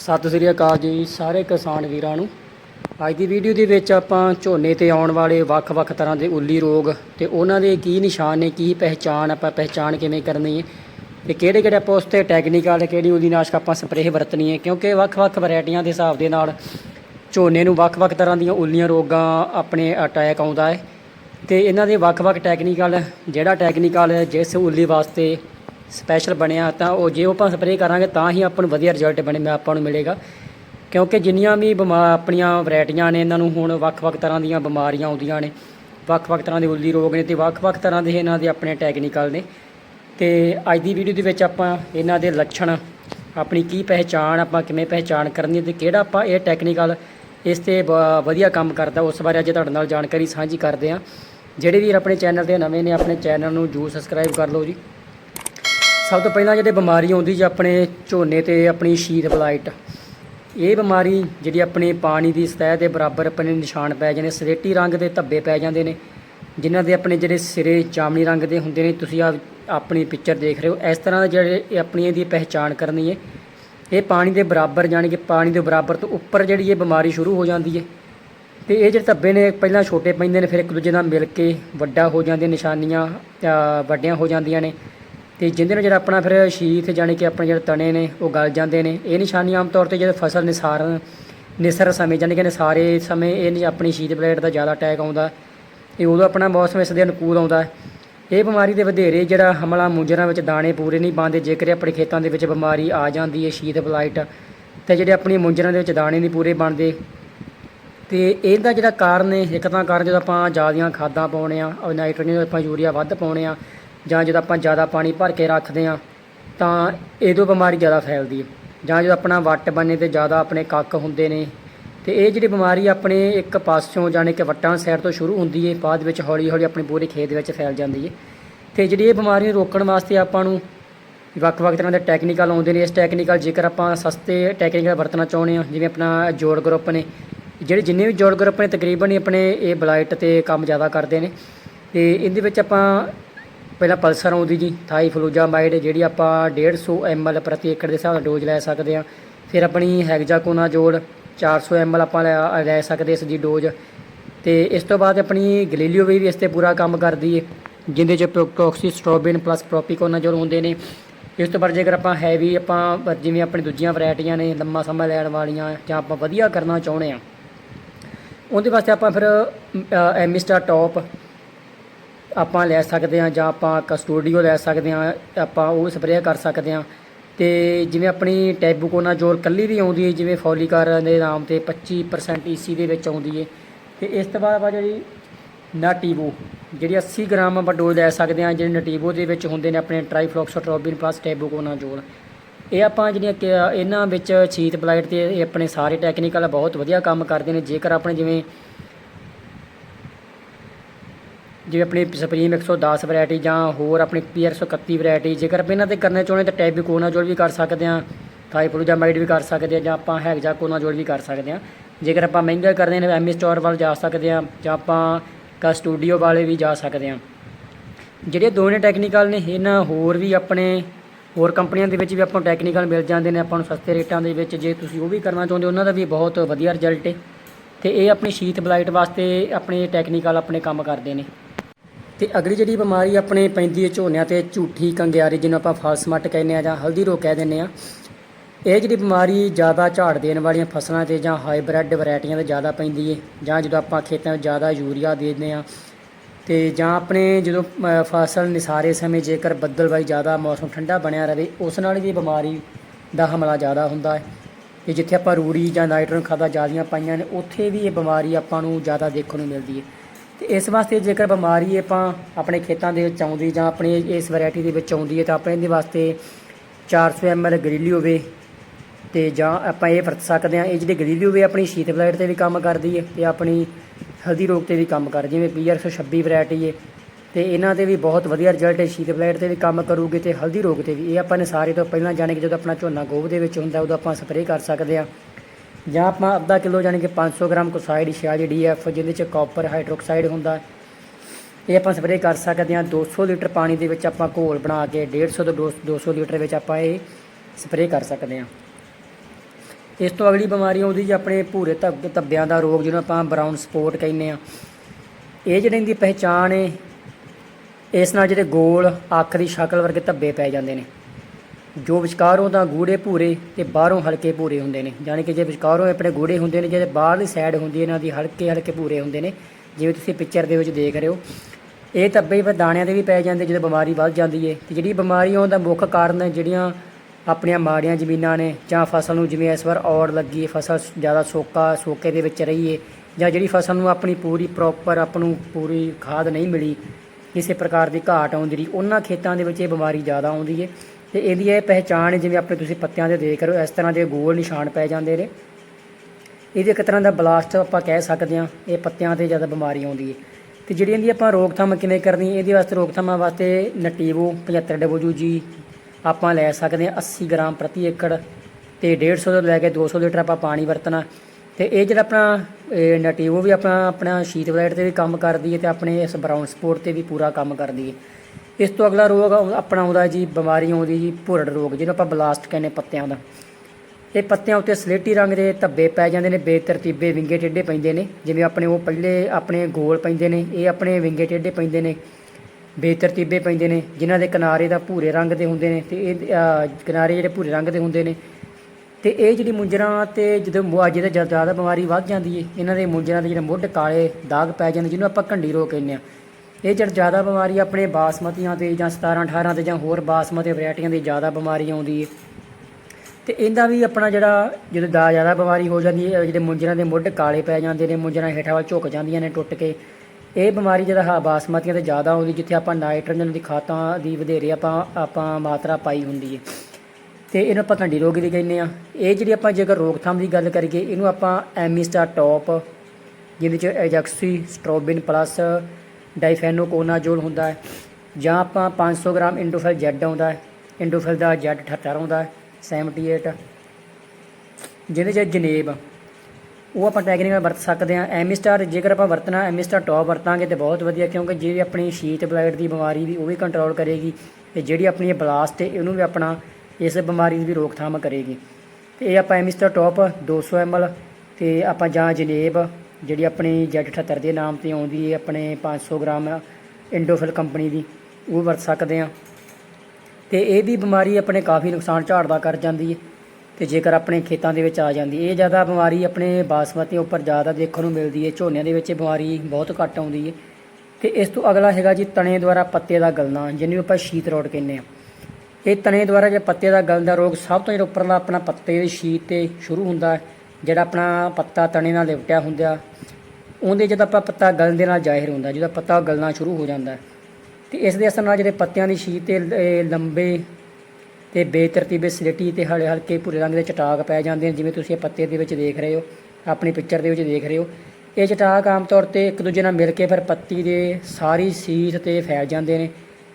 ਸਤਿ ਸ੍ਰੀ ਅਕਾਲ ਜੀ ਸਾਰੇ ਕਿਸਾਨ ਵੀਰਾਂ ਨੂੰ। ਅੱਜ ਦੀ ਵੀਡੀਓ ਦੇ ਵਿੱਚ ਆਪਾਂ ਝੋਨੇ ਤੇ ਆਉਣ ਵਾਲੇ ਵੱਖ-ਵੱਖ ਤਰ੍ਹਾਂ ਦੇ ਉੱਲੀ ਰੋਗ ਤੇ ਉਹਨਾਂ ਦੇ ਕੀ ਨਿਸ਼ਾਨ ਨੇ, ਕੀ ਪਹਿਚਾਣ ਆਪਾਂ, ਪਹਿਚਾਣ ਕਿਵੇਂ ਕਰਨੀ ਹੈ ਤੇ ਕਿਹੜੇ ਕਿਹੜੇ ਆਪਾਂ ਉਸ ਤੇ ਟੈਕਨੀਕਲ ਕਿਹੜੀ ਉੱਲੀ ਨਾਸ਼ਕ ਆਪਾਂ ਸਪਰੇਅ ਵਰਤਣੀ ਹੈ, ਕਿਉਂਕਿ ਵੱਖ-ਵੱਖ ਵੈਰਾਈਟੀਆਂ ਦੇ ਹਿਸਾਬ ਦੇ ਨਾਲ ਝੋਨੇ ਨੂੰ ਵੱਖ-ਵੱਖ ਤਰ੍ਹਾਂ ਦੀਆਂ ਉੱਲੀਆਂ ਰੋਗਾਂ ਆਪਣੇ ਅਟੈਕ ਆਉਂਦਾ ਹੈ ਤੇ ਇਹਨਾਂ ਦੇ ਵੱਖ-ਵੱਖ ਟੈਕਨੀਕਲ ਜਿਹੜਾ ਟੈਕਨੀਕਲ ਜਿਸ ਉੱਲੀ ਵਾਸਤੇ ਸਪੈਸ਼ਲ ਬਣਿਆ ਤਾਂ ਉਹ ਜੇ ਉਹ ਆਪਾਂ ਸਪਰੇਅ ਕਰਾਂਗੇ ਤਾਂ ਹੀ ਆਪਾਂ ਨੂੰ ਵਧੀਆ ਰਿਜ਼ਲਟ ਬਣੇ ਆਪਾਂ ਨੂੰ ਮਿਲੇਗਾ। ਕਿਉਂਕਿ ਜਿੰਨੀਆਂ ਵੀ ਬਿਮਾ, ਆਪਣੀਆਂ ਵੈਰਾਈਟੀਆਂ ਨੇ, ਇਹਨਾਂ ਨੂੰ ਹੁਣ ਵੱਖ-ਵੱਖ ਤਰ੍ਹਾਂ ਦੀਆਂ ਬਿਮਾਰੀਆਂ ਆਉਂਦੀਆਂ ਨੇ। ਵੱਖ-ਵੱਖ ਤਰ੍ਹਾਂ ਦੇ ਉੱਲੀ ਰੋਗ ਨੇ ਤੇ ਵੱਖ-ਵੱਖ ਤਰ੍ਹਾਂ ਦੇ ਇਹਨਾਂ ਦੇ ਆਪਣੇ ਟੈਕਨੀਕਲ ਨੇ। ਤੇ ਅੱਜ ਦੀ ਵੀਡੀਓ ਦੇ ਵਿੱਚ ਆਪਾਂ ਇਹਨਾਂ ਦੇ ਲੱਛਣ, ਆਪਣੀ ਕੀ ਪਹਿਚਾਣ, ਆਪਾਂ ਕਿਵੇਂ ਪਹਿਚਾਣ ਕਰਨੀ ਹੈ ਤੇ ਕਿਹੜਾ ਆਪਾਂ ਇਹ ਟੈਕਨੀਕਲ ਇਸ ਤੇ ਬ- ਵਧੀਆ ਕੰਮ ਕਰਦਾ, ਉਸ ਬਾਰੇ ਅੱਜ ਤੁਹਾਡੇ ਨਾਲ ਜਾਣਕਾਰੀ ਸਾਂਝੀ ਕਰਦੇ ਹਾਂ। ਜਿਹੜੇ ਵੀ ਆਪਣੇ ਚੈਨਲ ਤੇ ਨਵੇਂ ਨੇ, ਆਪਣੇ ਚੈਨਲ ਨੂੰ ਜਰੂਰ ਸਬਸਕ੍ਰਾਈਬ ਕਰ ਲਓ ਜੀ। ਸਭ ਤੋਂ ਪਹਿਲਾਂ ਜਿਹੜੇ ਬਿਮਾਰੀ ਆਉਂਦੀ ਜੀ ਆਪਣੇ ਝੋਨੇ ਤੇ ਆਪਣੀ ਸ਼ੀਤ ਬਲਾਈਟ, ਇਹ ਬਿਮਾਰੀ ਜਿਹੜੀ ਆਪਣੇ ਪਾਣੀ ਦੀ ਸਤਹ ਦੇ ਬਰਾਬਰ ਆਪਣੇ ਨਿਸ਼ਾਨ ਪੈ ਜਾਂਦੇ ਸਲੇਟੀ ਰੰਗ ਦੇ ਧੱਬੇ ਪੈ ਜਾਂਦੇ ਨੇ, ਜਿਨ੍ਹਾਂ ਦੇ ਆਪਣੇ ਜਿਹੜੇ ਸਿਰੇ ਜਾਮਣੀ ਰੰਗ ਦੇ ਹੁੰਦੇ ਨੇ, ਤੁਸੀਂ ਆ ਆਪਣੀ ਪਿਕਚਰ ਦੇਖ ਰਹੇ ਹੋ। ਇਸ ਤਰ੍ਹਾਂ ਦੇ ਜਿਹੜੇ ਇਹ ਆਪਣੀ ਇਹਦੀ ਪਹਿਚਾਣ ਕਰਨੀ ਹੈ। ਇਹ ਪਾਣੀ ਦੇ ਬਰਾਬਰ ਜਾਣੀ ਕਿ ਪਾਣੀ ਦੇ ਬਰਾਬਰ ਤੋਂ ਉੱਪਰ ਜਿਹੜੀ ਇਹ ਬਿਮਾਰੀ ਸ਼ੁਰੂ ਹੋ ਜਾਂਦੀ ਹੈ। ਤੇ ਇਹ ਜਿਹੜੇ ਧੱਬੇ ਨੇ, ਪਹਿਲਾਂ ਛੋਟੇ ਪੈਂਦੇ ਨੇ, ਫਿਰ ਇੱਕ ਦੂਜੇ ਨਾਲ ਮਿਲ ਕੇ ਵੱਡਾ ਹੋ ਜਾਂਦੇ, ਨਿਸ਼ਾਨੀਆਂ ਵੱਡੀਆਂ ਹੋ ਜਾਂਦੀਆਂ ਨੇ। ਤੇ ਜਿਹਦੇ ਨਾਲ ਜਿਹੜਾ ਆਪਣਾ ਫਿਰ ਸ਼ੀਥ ਜਾਣੀ ਕਿ ਆਪਣੇ ਜਿਹੜੇ ਤਣੇ ਨੇ, ਉਹ ਗਲ ਜਾਂਦੇ ਨੇ। ਇਹ ਨਿਸ਼ਾਨੀ ਆਮ ਤੌਰ ਤੇ ਜਦੋਂ ਫਸਲ ਨਿਸਾਰਨ ਨਿਸਰ ਸਮੇਂ, ਜਾਣੀ ਕਿ ਨਿਸਾਰੇ ਸਮੇਂ ਇਹ ਨਹੀਂ ਆਪਣੀ ਸ਼ੀਥ ਬਲੇਡ ਦਾ ਜ਼ਿਆਦਾ ਅਟੈਕ ਆਉਂਦਾ। ਇਹ ਉਦੋਂ ਆਪਣਾ ਮੌਸਮ ਇਸ ਦੇ ਅਨੁਕੂਲ ਆਉਂਦਾ। ਇਹ ਬਿਮਾਰੀ ਦੇ ਵਧੇਰੇ ਜਿਹੜਾ ਹਮਲਾ ਮੁੰਜਰਾਂ ਵਿੱਚ ਦਾਣੇ ਪੂਰੇ ਨਹੀਂ ਪਾਉਂਦੇ, ਜੇਕਰ ਆਪਣੇ ਖੇਤਾਂ ਦੇ ਵਿੱਚ ਬਿਮਾਰੀ ਆ ਜਾਂਦੀ ਹੈ, ਸ਼ੀਤ ਬਲਾਈਟ ਤੇ ਜਿਹੜੇ ਆਪਣੀ ਮੁੰਜਰਾਂ ਦੇ ਵਿੱਚ ਦਾਣੇ ਨਹੀਂ ਪੂਰੇ ਬਣਦੇ। ਤੇ ਇਹਦਾ ਜਿਹੜਾ ਕਾਰਨ ਹੈ, ਇੱਕ ਤਾਂ ਕਾਰਨ ਜਦੋਂ ਆਪਾਂ ਜ਼ਿਆਦੀਆਂ ਖਾਦਾਂ ਪਾਉਣੇ ਆ ਔਰ ਨਾਈਟ੍ਰੋਜਨ ਆਪਾਂ ਯੂਰੀਆ ਵੱਧ ਪਾਉਣੇ ਆ ਜਾਂ ਜਦੋਂ ਆਪਾਂ ਜ਼ਿਆਦਾ ਪਾਣੀ ਭਰ ਕੇ ਰੱਖਦੇ ਆ ਤਾਂ ਇਹਦੋਂ ਬਿਮਾਰੀ ਜ਼ਿਆਦਾ ਫੈਲਦੀ ਹੈ। ਜਾਂ ਜਦੋਂ ਆਪਣਾ ਵੱਟ ਬੰਨੇ ਤੇ ਜ਼ਿਆਦਾ ਆਪਣੇ ਕੱਕ ਹੁੰਦੇ ਨੇ, ਤੇ ਇਹ ਜਿਹੜੀ ਬਿਮਾਰੀ ਆਪਣੇ ਇੱਕ ਪਾਸਿਓਂ ਜਾਣੀ ਕਿ ਵੱਟਾਂ ਸਾਈਡ ਤੋਂ ਸ਼ੁਰੂ ਹੁੰਦੀ ਹੈ, ਬਾਅਦ ਵਿੱਚ ਹੌਲੀ ਹੌਲੀ ਆਪਣੇ ਪੂਰੇ ਖੇਤ ਵਿੱਚ ਫੈਲ ਜਾਂਦੀ ਹੈ। ਤੇ ਜਿਹੜੀ ਇਹ ਬਿਮਾਰੀ ਨੂੰ ਰੋਕਣ ਵਾਸਤੇ ਆਪਾਂ ਨੂੰ ਵੱਖ-ਵੱਖ ਤਰ੍ਹਾਂ ਦੇ ਟੈਕਨੀਕਲ ਆਉਂਦੇ ਨੇ। ਇਸ ਟੈਕਨੀਕਲ ਜੇਕਰ ਆਪਾਂ ਸਸਤੇ ਟੈਕਨੀਕਲ ਵਰਤਣਾ ਚਾਹੁੰਦੇ ਹਾਂ, ਜਿਵੇਂ ਆਪਣਾ ਜੋੜ ਗਰੁੱਪ ਨੇ, ਜਿਹੜੇ ਜਿੰਨੇ ਵੀ ਜੋੜ ਗਰੁੱਪ ਨੇ, ਤਕਰੀਬਨ ਹੀ ਆਪਣੇ ਇਹ ਬਲਾਈਟ ਤੇ ਕੰਮ ਜ਼ਿਆਦਾ ਕਰਦੇ ਨੇ। ਤੇ ਇਹਦੇ ਵਿੱਚ ਆਪਾਂ ਪਹਿਲਾਂ ਪਲਸਰ ਆਉਂਦੀ ਜੀ, ਥਾਈ ਫਲੂਜਾਮਾਈਡ ਜਿਹੜੀ ਆਪਾਂ 150 ml ਪ੍ਰਤੀ ਏਕੜ ਦੇ ਹਿਸਾਬ ਨਾਲ ਡੋਜ਼ ਲੈ ਸਕਦੇ ਹਾਂ। ਫਿਰ ਆਪਣੀ ਹੈਗਜ਼ਾਕੋਨਾਜੋਲ 400 ml ਆਪਾਂ ਲੈ ਲੈ ਸਕਦੇ ਇਸ ਦੀ ਡੋਜ਼। ਤੇ ਇਸ ਤੋਂ ਬਾਅਦ ਆਪਣੀ ਗਲੀਲੀਓ ਵੀ ਇਸ ਤੇ ਪੂਰਾ ਕੰਮ ਕਰਦੀ ਹੈ ਜਿੰਦੇ ਚ ਪ੍ਰੋਕਸੀਸਟ੍ਰੋਬਿਨ ਪਲੱਸ ਪ੍ਰੋਪੀਕੋਨਾਜੋਲ ਹੁੰਦੇ ਨੇ। ਇਸ ਤੋਂ ਬਾਅਦ ਜੇਕਰ ਆਪਾਂ ਹੈਵੀ ਆਪਾਂ ਜਿਵੇਂ ਆਪਣੀ ਦੂਜੀਆਂ ਵੈਰਾਈਟੀਆਂ ਨੇ, ਲੰਮਾ ਸਮਾਂ ਲੈਣ ਵਾਲੀਆਂ ਜਾਂ ਆਪਾਂ ਵਧੀਆ ਕਰਨਾ ਚਾਹੁੰਦੇ ਆ ਉਹਦੇ ਵਾਸਤੇ ਆਪਾਂ ਫਿਰ ਐਮਿਸਟਾ ਟੌਪ ਆਪਾਂ ਲੈ ਸਕਦੇ ਹਾਂ ਜਾਂ ਆਪਾਂ ਕਸਟੋਡੀਓ ਲੈ ਸਕਦੇ ਹਾਂ, ਆਪਾਂ ਉਹ ਸਪਰੇਅ ਕਰ ਸਕਦੇ ਹਾਂ। ਤੇ ਜਿਵੇਂ ਆਪਣੀ ਟੈਬੂਕੋਨਾ ਟੈਬੂਕੋਨਾਜੋਲ ਕੱਲੀ ਵੀ ਆਉਂਦੀ ਹੈ, ਜਿਵੇਂ ਫੋਲੀਕਾਰ ਦੇ ਨਾਮ ਤੇ 25% ਈਸੀ ਦੇ ਵਿੱਚ ਆਉਂਦੀ ਹੈ। ਤੇ ਇਸ ਤੋਂ ਬਾਅਦ ਆਪਾਂ ਜਿਹੜੀ ਨਾਟੀਵੋ ਜਿਹੜੀ 80 ਗ੍ਰਾਮ ਆਪਾਂ ਡੋਜ਼ ਲੈ ਸਕਦੇ ਹਾਂ, ਜਿਹੜੇ ਨਟੀਵੋ ਦੇ ਵਿੱਚ ਹੁੰਦੇ ਨੇ ਆਪਣੇ ਟ੍ਰਾਈਫਲੋਕਸੋਟ੍ਰੋਬਿਨ ਪਲੱਸ ਟੈਬੂਕੋਨਾਜੋਲ ਇਹ ਆਪਾਂ ਜਿਹੜੀਆਂ ਕਿ ਇਹਨਾਂ ਵਿੱਚ ਛੀਤ ਬਲਾਈਟ ਤੇ ਇਹ ਆਪਣੇ ਸਾਰੇ ਟੈਕਨੀਕਲ ਬਹੁਤ ਵਧੀਆ ਕੰਮ ਕਰਦੇ ਨੇ। ਜੇਕਰ ਆਪਣੇ ਜਿਵੇਂ ਜਿਵੇਂ ਆਪਣੀ ਸੁਪਰੀਮ 110 ਵੈਰਾਈਟੀ ਜਾਂ ਹੋਰ ਆਪਣੀ ਪੀਆਰ 131 ਵੈਰਾਈਟੀ ਜੇਕਰ ਆਪਾਂ ਇਹਨਾਂ ਤੇ ਕਰਨਾ ਚਾਹੁੰਦੇ ਤਾਂ ਟੈਬਿਕੋਨਾਜੋਲ ਵੀ ਕਰ ਸਕਦੇ ਹਾਂ ਥਾਈਫਲੂਜਾਮਾਈਡ ਵੀ ਕਰ ਸਕਦੇ ਹਾਂ ਜਾਂ ਆਪਾਂ ਹੈਗਜ਼ਾਕੋਨਾਜੋਲ ਵੀ ਕਰ ਸਕਦੇ ਹਾਂ। ਜੇਕਰ ਆਪਾਂ ਮਹਿੰਗਾ ਕਰਦੇ ਨੇ ਐਮਐਸ ਸਟੋਰ ਵੱਲ ਜਾ ਸਕਦੇ ਹਾਂ ਜਾਂ ਆਪਾਂ ਕਸਟੂਡੀਓ ਵਾਲੇ ਵੀ ਜਾ ਸਕਦੇ ਹਾਂ। ਜਿਹੜੇ ਦੋਨੇ ਟੈਕਨੀਕਲ ਨੇ, ਇਹਨਾਂ ਹੋਰ ਵੀ ਆਪਣੇ ਹੋਰ ਕੰਪਨੀਆਂ ਦੇ ਵਿੱਚ ਵੀ ਆਪਾਂ ਟੈਕਨੀਕਲ ਮਿਲ ਜਾਂਦੇ ਨੇ, ਆਪਾਂ ਨੂੰ ਸਸਤੇ ਰੇਟਾਂ ਦੇ ਵਿੱਚ ਜੇ ਤੁਸੀਂ ਉਹ ਵੀ ਕਰਨਾ ਚਾਹੁੰਦੇ ਹੋ, ਉਹਨਾਂ ਦਾ ਵੀ ਬਹੁਤ ਵਧੀਆ ਰਿਜ਼ਲਟ ਹੈ ਤੇ ਇਹ ਆਪਣੀ ਸ਼ੀਤ ਬਲਾਈਟ ਵਾਸਤੇ ਆਪਣੇ ਟੈਕਨੀਕਲ ਆਪਣੇ ਕੰਮ ਕਰਦੇ ਨੇ। ਤੇ ਅਗਲੀ ਜਿਹੜੀ ਬਿਮਾਰੀ ਆਪਣੇ ਪੈਂਦੀ ਹੈ ਝੋਨਿਆਂ ਤੇ, ਝੂਠੀ ਕੰਗਿਆਰੀ ਜਿਹਨੂੰ ਆਪਾਂ ਫਾਲਸ ਮੱਟ ਕਹਿੰਦੇ ਆ ਜਾਂ ਹਲਦੀ ਰੋਗ ਕਹਿ ਦਿੰਦੇ ਆ ਇਹ ਜਿਹੜੀ ਬਿਮਾਰੀ ਜ਼ਿਆਦਾ ਝਾੜ ਦੇਣ ਵਾਲੀਆਂ ਫਸਲਾਂ ਤੇ ਜਾਂ ਹਾਈਬ੍ਰਿਡ ਵੈਰਾਈਟੀਆਂ ਤੇ ਜ਼ਿਆਦਾ ਪੈਂਦੀ ਹੈ, ਜਾਂ ਜਦੋਂ ਆਪਾਂ ਖੇਤਾਂ ਵਿੱਚ ਜ਼ਿਆਦਾ ਯੂਰੀਆ ਦੇ ਦਿੰਦੇ ਆ ਤੇ ਜਾਂ ਆਪਣੇ ਜਦੋਂ ਫਸਲ ਨਿਸਾਰੇ ਸਮੇਂ ਜੇਕਰ ਬੱਦਲਬਾਈ ਜ਼ਿਆਦਾ ਮੌਸਮ ਠੰਡਾ ਬਣਿਆ ਰਹੇ, ਉਸ ਨਾਲ ਵੀ ਬਿਮਾਰੀ ਦਾ ਹਮਲਾ ਜ਼ਿਆਦਾ ਹੁੰਦਾ ਹੈ। ਤੇ ਜਿੱਥੇ ਆਪਾਂ ਰੂੜੀ ਜਾਂ ਨਾਈਟ੍ਰੋਜਨ ਖਾਦਾਂ ਜ਼ਿਆਦੀਆਂ ਪਾਈਆਂ ਨੇ, ਉੱਥੇ ਵੀ ਇਹ ਬਿਮਾਰੀ ਆਪਾਂ ਨੂੰ ਜ਼ਿਆਦਾ ਦੇਖਣ ਨੂੰ ਮਿਲਦੀ ਹੈ। ਤੇ ਇਸ ਵਾਸਤੇ ਜੇਕਰ ਬਿਮਾਰੀ ਆਪਾਂ ਆਪਣੇ ਖੇਤਾਂ ਦੇ ਵਿੱਚ ਆਉਂਦੀ ਜਾਂ ਆਪਣੀ ਇਸ ਵੈਰਾਈਟੀ ਦੇ ਵਿੱਚ ਆਉਂਦੀ ਹੈ ਤਾਂ ਆਪਣੇ ਇਹਦੇ ਵਾਸਤੇ 400 ml ਗਰੀਲੀ ਹੋਵੇ ਤੇ ਜਾਂ ਆਪਾਂ ਇਹ ਵਰਤ ਸਕਦੇ ਹਾਂ। ਇਹ ਜਿਹੜੀ ਗਰੀਲੀ ਹੋਵੇ ਆਪਣੀ ਸ਼ੀਤ ਬਲਾਈਟ ਤੇ ਵੀ ਕੰਮ ਕਰਦੀ ਹੈ ਤੇ ਆਪਣੀ ਹਲਦੀ ਰੋਗ ਤੇ ਵੀ ਕੰਮ ਕਰ ਜਿਵੇਂ ਪੀਆਰ 126 ਵੈਰਾਈਟੀ ਹੈ ਤੇ ਇਹਨਾਂ ਤੇ ਵੀ ਬਹੁਤ ਵਧੀਆ ਰਿਜ਼ਲਟ ਹੈ। ਸ਼ੀਤ ਬਲਾਈਟ ਤੇ ਵੀ ਕੰਮ ਕਰੂਗੇ ਤੇ ਹਲਦੀ ਰੋਗ ਤੇ ਵੀ। ਇਹ ਆਪਾਂ ਨੇ ਸਾਰੇ ਤੋਂ ਪਹਿਲਾਂ ਜਾਣੇ ਕਿ ਜਦੋਂ ਆਪਣਾ ਝੋਨਾ ਗੋਭ ਦੇ ਵਿੱਚ ਹੁੰਦਾ, ਉਦੋਂ ਆਪਾਂ ਸਪਰੇਅ ਕਰ ਸਕਦੇ ਹਾਂ। ਜਾਂ ਆਪਾਂ ਅੱਧਾ ਕਿਲੋ ਜਾਣੀ ਕਿ 500 ਗ੍ਰਾਮ ਕੋਸਾਈਡ 46 ਡੀਐਫ ਜਿਹਦੇ ਚ ਕਾਪਰ ਹਾਈਡਰੋਕਸਾਈਡ ਹੁੰਦਾ ਇਹ ਆਪਾਂ ਸਪਰੇਅ ਕਰ ਸਕਦੇ ਹਾਂ 200 ਲੀਟਰ ਪਾਣੀ ਦੇ ਵਿੱਚ ਆਪਾਂ ਘੋਲ ਬਣਾ ਕੇ 150 ਤੋਂ 200 ਲੀਟਰ ਵਿੱਚ ਆਪਾਂ ਇਹ ਸਪਰੇਅ ਕਰ ਸਕਦੇ ਹਾਂ। ਇਸ ਤੋਂ ਅਗਲੀ ਬਿਮਾਰੀ ਆਉਂਦੀ ਜੀ ਆਪਣੇ ਭੂਰੇ ਧੱਬ ਧੱਬਿਆਂ ਦਾ ਰੋਗ, ਜਿਹਨੂੰ ਆਪਾਂ ਬਰਾਊਨ ਸਪੋਟ ਕਹਿੰਦੇ ਆ ਇਹ ਜਿਹੜੇ ਦੀ ਪਹਿਚਾਣ ਹੈ ਇਸ ਨਾਲ ਜਿਹੜੇ ਗੋਲ, ਅੱਖ ਦੀ ਸ਼ਕਲ ਵਰਗੇ ਧੱਬੇ ਪੈ ਜਾਂਦੇ ਨੇ। ਜੋ ਵਿਚਕਾਰੋਂ ਤਾਂ ਗੂੜੇ ਭੂਰੇ ਤੇ ਬਾਹਰੋਂ ਹਲਕੇ ਭੂਰੇ ਹੁੰਦੇ ਨੇ ਯਾਨੀ ਕਿ ਜੇ ਵਿਚਕਾਰੋਂ ਆਪਣੇ ਗੂੜੇ ਹੁੰਦੇ ਨੇ ਜਿਹੜੇ ਬਾਹਰਲੀ ਸਾਈਡ ਹੁੰਦੀ ਹੈ, ਇਹਨਾਂ ਦੀ ਹਲਕੇ ਹਲਕੇ ਭੂਰੇ ਹੁੰਦੇ ਨੇ, ਜਿਵੇਂ ਤੁਸੀਂ ਪਿਕਚਰ ਦੇ ਵਿੱਚ ਦੇਖ ਰਹੇ ਹੋ, ਇਹ ਧੱਬੇ ਫਿਰ ਦਾਣਿਆਂ ਦੇ ਵੀ ਪੈ ਜਾਂਦੇ, ਜਦੋਂ ਬਿਮਾਰੀ ਵੱਧ ਜਾਂਦੀ ਹੈ, ਤੇ ਜਿਹੜੀ ਬਿਮਾਰੀ ਆਉਣ ਦਾ ਮੁੱਖ ਕਾਰਨ ਹੈ ਜਿਹੜੀਆਂ ਆਪਣੀਆਂ ਮਾੜੀਆਂ ਜ਼ਮੀਨਾਂ ਨੇ, ਜਾਂ ਫਸਲ ਨੂੰ ਜਿਵੇਂ ਇਸ ਵਾਰ ਔੜ ਲੱਗੀ ਫਸਲ ਜ਼ਿਆਦਾ ਸੋਕਾ, ਸੋਕੇ ਦੇ ਵਿੱਚ ਰਹੀ ਹੈ, ਜਾਂ ਜਿਹੜੀ ਫਸਲ ਨੂੰ ਆਪਣੀ ਪੂਰੀ ਪ੍ਰੋਪਰ ਆਪ ਨੂੰ ਪੂਰੀ ਖਾਦ ਨਹੀਂ ਮਿਲੀ ਕਿਸੇ ਪ੍ਰਕਾਰ ਦੀ ਘਾਟ ਆਉਂਦੀ ਰਹੀ ਉਹਨਾਂ ਖੇਤਾਂ ਦੇ ਵਿੱਚ ਇਹ ਬਿਮਾਰੀ ਜ਼ਿਆਦਾ ਆਉਂਦੀ ਹੈ ਤੇ ਇਹਦੀ ਇਹ ਪਹਿਚਾਣ ਜਿਵੇਂ ਆਪਣੇ ਤੁਸੀਂ ਪੱਤਿਆਂ 'ਤੇ ਦੇਖ ਰਹੇ ਹੋ, ਇਸ ਤਰ੍ਹਾਂ ਦੇ ਗੋਲ ਨਿਸ਼ਾਨ ਪੈ ਜਾਂਦੇ ਨੇ। ਇਹਦੇ ਇੱਕ ਤਰ੍ਹਾਂ ਦਾ ਬਲਾਸਟ ਆਪਾਂ ਕਹਿ ਸਕਦੇ ਹਾਂ, ਇਹ ਪੱਤਿਆਂ ਤੇ ਜ਼ਿਆਦਾ ਬਿਮਾਰੀ ਆਉਂਦੀ ਹੈ। ਤੇ ਜਿਹੜੀ ਇਹਦੀ ਆਪਾਂ ਰੋਕਥਾਮ ਕਿਵੇਂ ਕਰਨੀ ਇਹਦੇ ਵਾਸਤੇ ਰੋਕਥਾਮਾਂ ਵਾਸਤੇ ਨਟੀਵੋ 75 ਡਬਲਯੂ ਜੀ ਆਪਾਂ ਲੈ ਸਕਦੇ ਹਾਂ 80 ਗ੍ਰਾਮ ਪ੍ਰਤੀ ਏਕੜ ਤੇ 150 ਤੋਂ ਲੈ ਕੇ 200 ਲੀਟਰ ਆਪਾਂ ਪਾਣੀ ਵਰਤਣਾ। ਤੇ ਇਹ ਜਿਹੜਾ ਆਪਣਾ ਨਟੀਵੋ ਵੀ ਆਪਣਾ ਆਪਣਾ ਸ਼ੀਤ ਬਲਾਈਟ ਤੇ ਵੀ ਕੰਮ ਕਰਦੀ ਹੈ ਤੇ ਆਪਣੇ ਇਸ ਬਰਾਊਨ ਸਪੋਰਟ ਤੇ ਵੀ ਪੂਰਾ ਕੰਮ ਕਰਦੀ ਹੈ। ਇਸ ਤੋਂ ਅਗਲਾ ਰੋਗ ਆਪਣਾ ਆਉਂਦਾ ਜੀ, ਬਿਮਾਰੀ ਆਉਂਦੀ ਜੀ, ਭੁਰੜ ਰੋਗ, ਜਿਹਨੂੰ ਆਪਾਂ ਬਲਾਸਟ ਕਹਿੰਦੇ ਪੱਤਿਆਂ ਦਾ। ਇਹ ਪੱਤਿਆਂ ਉੱਤੇ ਸਲੇਟੀ ਰੰਗ ਦੇ ਧੱਬੇ ਪੈ ਜਾਂਦੇ ਨੇ, ਬੇਤਰਤੀਬੇ ਵਿੰਗੇ ਟੇਢੇ ਪੈਂਦੇ ਨੇ, ਜਿਵੇਂ ਆਪਣੇ ਉਹ ਪਹਿਲੇ, ਆਪਣੇ ਗੋਲ ਪੈਂਦੇ ਨੇ, ਇਹ ਆਪਣੇ ਵਿੰਗੇ ਟੇਢੇ ਪੈਂਦੇ ਨੇ, ਬੇਤਰਤੀਬੇ ਪੈਂਦੇ ਨੇ, ਜਿਨ੍ਹਾਂ ਦੇ ਕਿਨਾਰੇ ਦਾ ਭੂਰੇ ਰੰਗ ਦੇ ਹੁੰਦੇ ਨੇ, ਤੇ ਇਹ ਕਿਨਾਰੇ ਜਿਹੜੇ ਭੂਰੇ ਰੰਗ ਦੇ ਹੁੰਦੇ ਨੇ, ਤੇ ਇਹ ਜਿਹੜੀ ਮੁੰਜਰਾਂ ਤੇ ਜਦੋਂ ਮੁਆਜੇ ਤੇ ਜ਼ਿਆਦਾ ਬਿਮਾਰੀ ਵੱਧ ਜਾਂਦੀ ਹੈ ਇਹਨਾਂ ਦੇ ਮੁੰਜਰਾਂ ਦੇ ਜਿਹੜੇ ਮੁੱਢ ਕਾਲੇ ਦਾਗ ਪੈ ਜਾਂਦੇ, ਜਿਹਨੂੰ ਆਪਾਂ ਘੰਡੀ ਰੋਗ ਕਹਿੰਦੇ ਆ ਇਹ ਜਦ ਜ਼ਿਆਦਾ ਬਿਮਾਰੀ ਆਪਣੇ ਬਾਸਮਤੀਆਂ ਤੇ ਜਾਂ 17 18 ਤੇ ਜਾਂ ਹੋਰ ਬਾਸਮਤੀ ਵੈਰਾਈਟੀਆਂ ਦੀ ਜ਼ਿਆਦਾ ਬਿਮਾਰੀ ਆਉਂਦੀ ਹੈ ਤੇ ਇਹਦਾ ਵੀ ਆਪਣਾ ਜਿਹੜਾ, ਜਦੋਂ ਦਾ ਜ਼ਿਆਦਾ ਬਿਮਾਰੀ ਹੋ ਜਾਂਦੀ ਹੈ ਜਿਹੜੇ ਮੁੰਜਰਾਂ ਦੇ ਮੁੱਢ ਕਾਲੇ ਪੈ ਜਾਂਦੇ ਨੇ, ਮੁੰਜਰਾਂ ਹੇਠਾਂ ਵੱਲ ਝੁਕ ਜਾਂਦੀਆਂ ਨੇ ਟੁੱਟ ਕੇ, ਇਹ ਬਿਮਾਰੀ ਜਿਹੜਾ ਹਾ ਬਾਸਮਤੀਆਂ ਤੇ ਜ਼ਿਆਦਾ ਆਉਂਦੀ, ਜਿੱਥੇ ਆਪਾਂ ਨਾਈਟ੍ਰੋਜਨ ਦੀ ਖਾਤਾਂ ਦੀ ਵਧੇਰੇ ਆਪਾਂ ਆਪਾਂ ਮਾਤਰਾ ਪਾਈ ਹੁੰਦੀ ਹੈ ਤੇ ਇਹਨੂੰ ਆਪਾਂ ਘੰਡੀ ਰੋਗ ਦੀ ਕਹਿੰਦੇ ਆ। ਇਹ ਜਿਹੜੀ ਆਪਾਂ ਜੇਕਰ ਰੋਕਥਾਮ ਦੀ ਗੱਲ ਕਰੀਏ, ਇਹਨੂੰ ਆਪਾਂ ਐਮੀਸਟਾ ਟੌਪ ਜਿਹਦੇ ਚ ਐਜੈਕਸੀ, ਸਟ੍ਰੋਬਿਨ ਪਲੱਸ ਡਾਈਫੈਨੋਕੋਨਾਜੋਲ ਹੁੰਦਾ ਹੈ, ਜਾਂ ਆਪਾਂ 500 ਗ੍ਰਾਮ ਇੰਡੋਫਿਲ ਜੈਡ ਆਉਂਦਾ ਹੈ, ਇੰਡੋਫਿਲ ਦਾ ਜੈਡ 78 ਆਉਂਦਾ ਹੈ 78 ਜਿਹਦੇ ਚ ਜਨੇਬ, ਉਹ ਆਪਾਂ ਟੈਗਨਿੰਗ ਨਾਲ ਵਰਤ ਸਕਦੇ ਹਾਂ, ਐਮੀਸਟਾਰ, ਜੇਕਰ ਆਪਾਂ ਵਰਤਣਾ ਐਮੀਸਟਾਰ ਟੌਪ ਵਰਤਾਂਗੇ ਤੇ ਬਹੁਤ ਵਧੀਆ, ਕਿਉਂਕਿ ਜਿਹੜੀ ਆਪਣੀ ਸ਼ੀਤ ਬਲਾਈਟ ਦੀ ਬਿਮਾਰੀ ਵੀ ਉਹ ਵੀ ਕੰਟਰੋਲ ਕਰੇਗੀ ਤੇ ਜਿਹੜੀ ਆਪਣੀ ਬਲਾਸਟ ਹੈ, ਇਹਨੂੰ ਵੀ ਆਪਣਾ ਇਸ ਬਿਮਾਰੀ ਦੀ ਵੀ ਰੋਕਥਾਮ ਕਰੇਗੀ। ਤੇ ਇਹ ਆਪਾਂ ਐਮੀਸਟਾਰ ਟੌਪ 200 ml ਤੇ ਆਪਾਂ ਜਾਂ ਜਨੇਬ ਜਿਹੜੀ ਆਪਣੀ ਜੈਟ 78 ਦੇ ਨਾਮ ਤੇ ਆਉਂਦੀ ਹੈ, ਆਪਣੇ 500 ਗ੍ਰਾਮ ਇੰਡੋਫਿਲ ਕੰਪਨੀ ਦੀ, ਉਹ ਵਰਤ ਸਕਦੇ ਹਾਂ। ਤੇ ਇਹ ਵੀ ਬਿਮਾਰੀ ਆਪਣੇ ਕਾਫੀ ਨੁਕਸਾਨ ਝਾੜਦਾ ਕਰ ਜਾਂਦੀ ਹੈ ਤੇ ਜੇਕਰ ਆਪਣੇ ਖੇਤਾਂ ਦੇ ਵਿੱਚ ਆ ਜਾਂਦੀ ਇਹ ਜ਼ਿਆਦਾ ਬਿਮਾਰੀ ਆਪਣੇ ਬਾਸਮਤੀ ਉੱਪਰ ਜ਼ਿਆਦਾ ਦੇਖਣ ਨੂੰ ਮਿਲਦੀ ਹੈ, ਝੋਨਿਆਂ ਦੇ ਵਿੱਚ ਬਿਮਾਰੀ ਬਹੁਤ ਘੱਟ ਆਉਂਦੀ ਹੈ। ਤੇ ਇਸ ਤੋਂ ਅਗਲਾ ਹੈਗਾ ਜੀ ਤਣੇ ਦੁਆਰਾ ਪੱਤੇ ਦਾ ਗਲਣਾ, ਜਿਹਨੂੰ ਆਪਾਂ ਸ਼ੀਤ ਰੋਡ ਕਹਿੰਦੇ ਆ ਇਹ ਤਣੇ ਦੁਆਰਾ ਜੇ ਪੱਤੇ ਦਾ ਗਲਣ ਦਾ ਰੋਗ ਸਭ ਤੋਂ ਜਿਹੜਾ ਉੱਪਰਲਾ ਆਪਣਾ ਪੱਤੇ ਦੀ ਸ਼ੀਤ ਤੇ ਸ਼ੁਰੂ ਹੁੰਦਾ ਹੈ। ਜਿਹੜਾ ਆਪਣਾ ਪੱਤਾ ਤਣੇ ਨਾਲ ਲਿਪਟਿਆ ਹੁੰਦਾ, ਉਹਦੇ ਜਦੋਂ ਆਪਾਂ ਪੱਤਾ ਗਲਣ ਦੇ ਨਾਲ ਜ਼ਾਹਿਰ ਹੁੰਦਾ, ਜਦੋਂ ਪੱਤਾ ਗਲਣਾ ਸ਼ੁਰੂ ਹੋ ਜਾਂਦਾ ਹੈ ਤੇ ਇਸ ਦੇ ਅਸਰ ਨਾਲ ਜਿਹੜੇ ਪੱਤਿਆਂ ਦੀ ਸ਼ੀਤ ਤੇ ਲੰਬੇ ਤੇ ਬੇਤਰਤੀਬੇ ਸਲੇਟੀ ਤੇ ਹਲੇ ਹਲਕੇ ਭੂਰੇ ਰੰਗ ਦੇ ਚਟਾਕ ਪੈ ਜਾਂਦੇ ਨੇ, ਜਿਵੇਂ ਤੁਸੀਂ ਇਹ ਪੱਤੇ ਦੇ ਵਿੱਚ ਦੇਖ ਰਹੇ ਹੋ, ਆਪਣੀ ਪਿਕਚਰ ਦੇ ਵਿੱਚ ਦੇਖ ਰਹੇ ਹੋ, ਇਹ ਚਟਾਕ ਆਮ ਤੌਰ ਤੇ ਇੱਕ ਦੂਜੇ ਨਾਲ ਮਿਲ ਕੇ ਫਿਰ ਪੱਤੀ ਦੇ ਸਾਰੀ ਸੀਥ ਤੇ ਫੈਲ ਜਾਂਦੇ ਨੇ,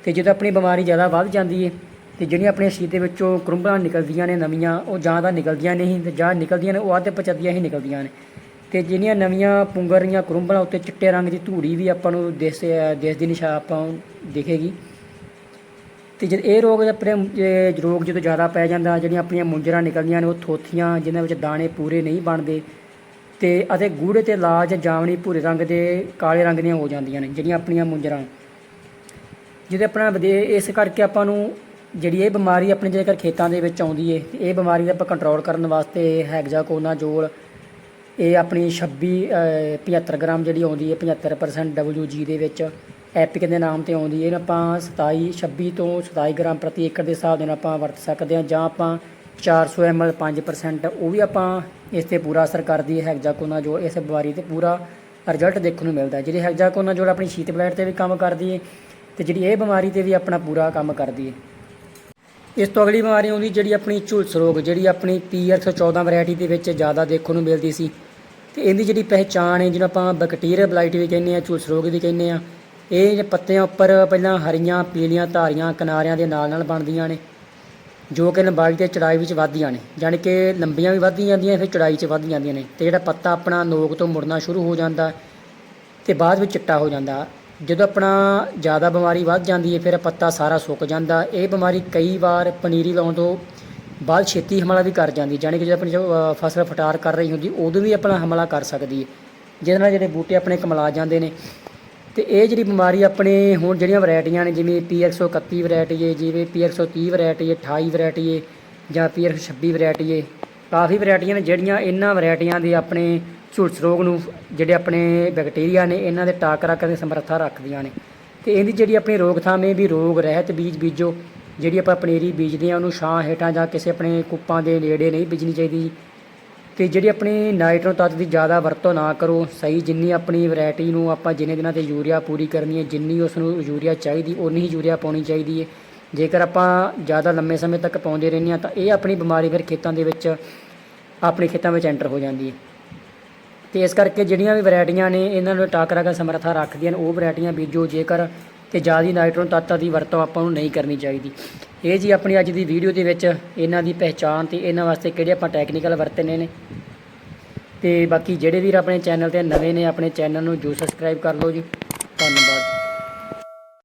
ਤੇ ਜਦੋਂ ਆਪਣੀ ਬਿਮਾਰੀ ਜ਼ਿਆਦਾ ਵੱਧ ਜਾਂਦੀ ਹੈ ਤੇ ਜਿਹੜੀਆਂ ਆਪਣੇ ਸ਼ੀਤ ਦੇ ਵਿੱਚੋਂ ਕਰੁੰਬਲਾਂ ਨਿਕਲਦੀਆਂ ਨੇ ਨਵੀਆਂ, ਉਹ ਜਾਂ ਤਾਂ ਨਿਕਲਦੀਆਂ ਨਹੀਂ, ਤੇ ਜਾਂ ਨਿਕਲਦੀਆਂ ਨੇ, ਉਹ ਅੱਧ ਪਚਦੀਆਂ ਹੀ ਨਿਕਲਦੀਆਂ ਨੇ। ਤੇ ਜਿਹੜੀਆਂ ਨਵੀਆਂ ਪੁੰਗਰ ਰਹੀਆਂ ਕਰੁੰਬਲਾਂ ਉੱਤੇ ਚਿੱਟੇ ਰੰਗ ਦੀ ਧੂੜੀ ਵੀ ਆਪਾਂ ਨੂੰ ਦੇਸ, ਦਿਸ ਦੀ ਨਿਸ਼ਾਨ ਆਪਾਂ ਦਿਖੇਗੀ। ਤੇ ਜਦ ਇਹ ਰੋਗ ਆਪਣੇ ਇਹ ਰੋਗ ਜਦੋਂ ਜ਼ਿਆਦਾ ਪੈ ਜਾਂਦਾ, ਜਿਹੜੀਆਂ ਆਪਣੀਆਂ ਮੁੰਜਰਾਂ ਨਿਕਲਦੀਆਂ ਨੇ, ਉਹ ਥੋਥੀਆਂ, ਜਿਨ੍ਹਾਂ ਵਿੱਚ ਦਾਣੇ ਪੂਰੇ ਨਹੀਂ ਬਣਦੇ, ਤੇ ਅਤੇ ਗੂੜੇ ਤੇ ਲਾਜ ਜਾਂ ਜਾਮਣੀ ਭੂਰੇ ਰੰਗ ਦੇ ਕਾਲੇ ਰੰਗ ਦੀਆਂ ਹੋ ਜਾਂਦੀਆਂ ਨੇ, ਜਿਹੜੀਆਂ ਆਪਣੀਆਂ ਮੁੰਜਰਾਂ। ਜਿਹਦੇ ਆਪਣਾ ਵਧੇ, ਇਸ ਕਰਕੇ ਆਪਾਂ ਨੂੰ ਜਿਹੜੀ ਇਹ ਬਿਮਾਰੀ ਆਪਣੇ ਜੇਕਰ ਖੇਤਾਂ ਦੇ ਵਿੱਚ ਆਉਂਦੀ ਏ ਤੇ ਇਹ ਬਿਮਾਰੀ ਦਾ ਆਪਾਂ ਕੰਟਰੋਲ ਕਰਨ ਵਾਸਤੇ ਹੈਗਜਾਕੋਨਾ ਜੋਲ ਇਹ ਆਪਣੀ 26 ਅਹ, 75 ਗ੍ਰਾਮ ਜਿਹੜੀ ਆਉਂਦੀ ਹੈ 75% WG ਦੇ ਵਿੱਚ ਐਪਿਕ ਦੇ ਨਾਮ ਤੇ ਆਉਂਦੀ ਹੈ ਇਹਨੂੰ ਆਪਾਂ 27 26 ਤੋਂ 27 ਗ੍ਰਾਮ ਪ੍ਰਤੀ ਏਕੜ ਦੇ ਹਿਸਾਬ ਦੇ ਨਾਲ ਆਪਾਂ ਵਰਤ ਸਕਦੇ ਹਾਂ ਜਾਂ ਆਪਾਂ 400 ml 5% ਉਹ ਵੀ ਆਪਾਂ ਇਸ ਤੇ ਪੂਰਾ ਅਸਰ ਕਰਦੀ ਹੈ ਹੈਗਜ਼ਾਕੋਨਾਜੋਲ ਇਸ ਬਿਮਾਰੀ ਤੇ ਪੂਰਾ ਰਿਜ਼ਲਟ ਦੇਖਣ ਨੂੰ ਮਿਲਦਾ ਜਿਹੜੀ ਹੈਗਜਾਕੋਨਾ ਹੈਗਜ਼ਾਕੋਨਾਜੋਲ ਆਪਣੀ ਸ਼ੀਤ ਬਲੈਡ ਤੇ ਵੀ ਕੰਮ ਕਰਦੀ ਹੈ ਤੇ ਜਿਹੜੀ ਇਹ ਬਿਮਾਰੀ ਤੇ ਵੀ ਆਪਣਾ ਪੂਰਾ ਕੰਮ ਕਰਦੀ ਹੈ ਇਸ ਤੋਂ ਅਗਲੀ ਬਿਮਾਰੀ ਆਉਂਦੀ ਜਿਹੜੀ ਆਪਣੀ ਝੁਲਸ ਰੋਗ, ਜਿਹੜੀ ਆਪਣੀ ਪੀ114 ਵੈਰਾਈਟੀ ਦੇ ਵਿੱਚ ਜ਼ਿਆਦਾ ਦੇਖਣ ਨੂੰ ਮਿਲਦੀ ਸੀ। ਤੇ ਇਹਦੀ ਜਿਹੜੀ ਪਹਿਚਾਣ ਹੈ, ਜਿਹਨੂੰ ਆਪਾਂ ਬੈਕਟੀਰੀਆ ਬਲਾਈਟ ਵੀ ਕਹਿੰਦੇ ਆ ਝੁਲਸ ਰੋਗ ਵੀ ਕਹਿੰਦੇ ਆ ਇਹ ਪੱਤਿਆਂ ਉੱਪਰ ਪਹਿਲਾਂ ਹਰੀਆਂ, ਪੀਲੀਆਂ ਧਾਰੀਆਂ, ਕਿਨਾਰਿਆਂ ਦੇ ਨਾਲ ਨਾਲ ਬਣਦੀਆਂ ਨੇ, ਜੋ ਕਿ ਲੰਬਾਈ ਤੇ ਚੜਾਈ ਵਿੱਚ ਵੱਧਦੀਆਂ ਨੇ ਯਾਨੀ ਕਿ ਲੰਬੀਆਂ ਵੀ ਵੱਧ ਜਾਂਦੀਆਂ, ਫਿਰ ਚੜਾਈ 'ਚ ਵੱਧ ਜਾਂਦੀਆਂ ਨੇ। ਤੇ ਜਿਹੜਾ ਪੱਤਾ ਆਪਣਾ ਨੋਕ ਤੋਂ ਮੁੜਨਾ ਸ਼ੁਰੂ ਹੋ ਜਾਂਦਾ ਤੇ ਬਾਅਦ ਵਿੱਚ ਚਿੱਟਾ ਹੋ ਜਾਂਦਾ। ਜਦੋਂ ਆਪਣਾ ਜ਼ਿਆਦਾ ਬਿਮਾਰੀ ਵੱਧ ਜਾਂਦੀ ਹੈ, ਫਿਰ ਪੱਤਾ ਸਾਰਾ ਸੁੱਕ ਜਾਂਦਾ। ਇਹ ਬਿਮਾਰੀ ਕਈ ਵਾਰ ਪਨੀਰੀ ਲਾਉਣ ਤੋਂ ਬਾਅਦ ਛੇਤੀ ਹਮਲਾ ਵੀ ਕਰ ਜਾਂਦੀ ਜਾਣੀ ਕਿ ਜਦੋਂ ਆਪਣੀ ਜੋ ਫਸਲ ਫਟਾਰ ਕਰ ਰਹੀ ਹੁੰਦੀ, ਉਦੋਂ ਵੀ ਆਪਣਾ ਹਮਲਾ ਕਰ ਸਕਦੀ ਹੈ। ਜਿਹਦੇ ਨਾਲ ਜਿਹੜੇ ਬੂਟੇ ਆਪਣੇ ਕਮਲਾ ਜਾਂਦੇ ਨੇ। ਤੇ ਇਹ ਜਿਹੜੀ ਬਿਮਾਰੀ ਆਪਣੇ ਹੁਣ ਜਿਹੜੀਆਂ ਵੈਰਾਈਟੀਆਂ ਨੇ, ਜਿਵੇਂ P131 ਵੈਰਾਈਟੀ ਹੈ, ਜਿਵੇਂ P130 ਵੈਰਾਈਟੀ ਹੈ 28 ਵੈਰਾਈਟੀ ਹੈ, ਜਾਂ P126 ਵੈਰਾਈਟੀ ਹੈ। ਕਾਫੀ ਵੈਰਾਈਟੀਆਂ ਨੇ ਜਿਹੜੀਆਂ ਇਹਨਾਂ ਵੈਰਾਈਟੀਆਂ ਦੇ ਆਪਣੇ ਝੁਲਸ ਰੋਗ ਨੂੰ ਜਿਹੜੇ ਆਪਣੇ ਬੈਕਟੀਰੀਆ ਨੇ, ਇਹਨਾਂ ਦੇ ਟਾਕਰਾ ਕਰਨ ਦੀ ਸਮਰੱਥਾ ਰੱਖਦੀਆਂ ਨੇ। ਤੇ ਇਹਦੀ ਜਿਹੜੀ ਆਪਣੀ ਰੋਕਥਾਮ ਇਹ ਵੀ ਰੋਗ ਰਹਿਤ ਬੀਜ ਬੀਜੋ, ਜਿਹੜੀ ਆਪਾਂ ਪਨੀਰੀ ਬੀਜਦੇ ਆ ਉਹਨੂੰ ਛਾਂ ਹੇਠਾਂ ਜਾਂ ਕਿਸੇ ਆਪਣੇ ਕੁੱਪਾਂ ਦੇ ਨੇੜੇ ਨਹੀਂ ਬੀਜਣੀ ਚਾਹੀਦੀ। ਤੇ ਜਿਹੜੀ ਆਪਣੀ ਨਾਈਟ੍ਰੋ ਤੱਤ ਦੀ ਜ਼ਿਆਦਾ ਵਰਤੋਂ ਨਾ ਕਰੋ, ਸਹੀ ਜਿੰਨੀ ਆਪਣੀ ਵੈਰਾਈਟੀ ਨੂੰ ਆਪਾਂ ਜਿੰਨੇ ਦਿਨਾਂ ਤੇ ਯੂਰੀਆ ਪੂਰੀ ਕਰਨੀ ਹੈ, ਜਿੰਨੀ ਉਸ ਨੂੰ ਯੂਰੀਆ ਚਾਹੀਦੀ ਉਨੀ ਹੀ ਯੂਰੀਆ ਪਾਉਣੀ ਚਾਹੀਦੀ ਹੈ। ਜੇਕਰ ਆਪਾਂ ਜ਼ਿਆਦਾ ਲੰਮੇ ਸਮੇਂ ਤੱਕ ਪਾਉਂਦੇ ਰਹਿੰਦੇ ਹਾਂ, ਤਾਂ ਇਹ ਆਪਣੀ ਬਿਮਾਰੀ ਫਿਰ ਖੇਤਾਂ ਦੇ ਵਿੱਚ, ਆਪਣੇ ਖੇਤਾਂ ਵਿੱਚ ਐਂਟਰ ਹੋ ਜਾਂਦੀ ਹੈ। ਤੇ ਇਸ ਕਰਕੇ ਜਿਹੜੀਆਂ ਵੀ ਵੈਰਾਈਟੀਆਂ ਨੇ, ਇਹਨਾਂ ਨੂੰ ਟਾਕਰਾ ਦਾ ਸਮਰੱਥਾ ਰੱਖਦੀਆਂ ਨੇ, ਉਹ ਵੈਰਾਈਟੀਆਂ ਬੀਜੋ ਜੇਕਰ ਤੇ ਜ਼ਿਆਦਾ ਨਾਈਟ੍ਰੋਜਨ ਤੱਤਾਂ ਦੀ ਵਰਤੋਂ ਆਪਾਂ ਨੂੰ ਨਹੀਂ ਕਰਨੀ ਚਾਹੀਦੀ। ਇਹ ਜੀ ਆਪਣੀ ਅੱਜ ਦੀ ਵੀਡੀਓ ਦੇ ਵਿੱਚ ਇਹਨਾਂ ਦੀ ਪਹਿਚਾਣ ਤੇ ਇਹਨਾਂ ਵਾਸਤੇ ਕਿਹੜੇ ਆਪਾਂ ਟੈਕਨੀਕਲ ਵਰਤਨੇ ਨੇ। ਤੇ ਬਾਕੀ ਜਿਹੜੇ ਵੀਰ ਆਪਣੇ ਚੈਨਲ ਤੇ ਨਵੇਂ ਨੇ, ਆਪਣੇ ਚੈਨਲ ਨੂੰ ਜੋ ਸਬਸਕ੍ਰਾਈਬ ਕਰ ਲਓ ਜੀ। ਧੰਨਵਾਦ।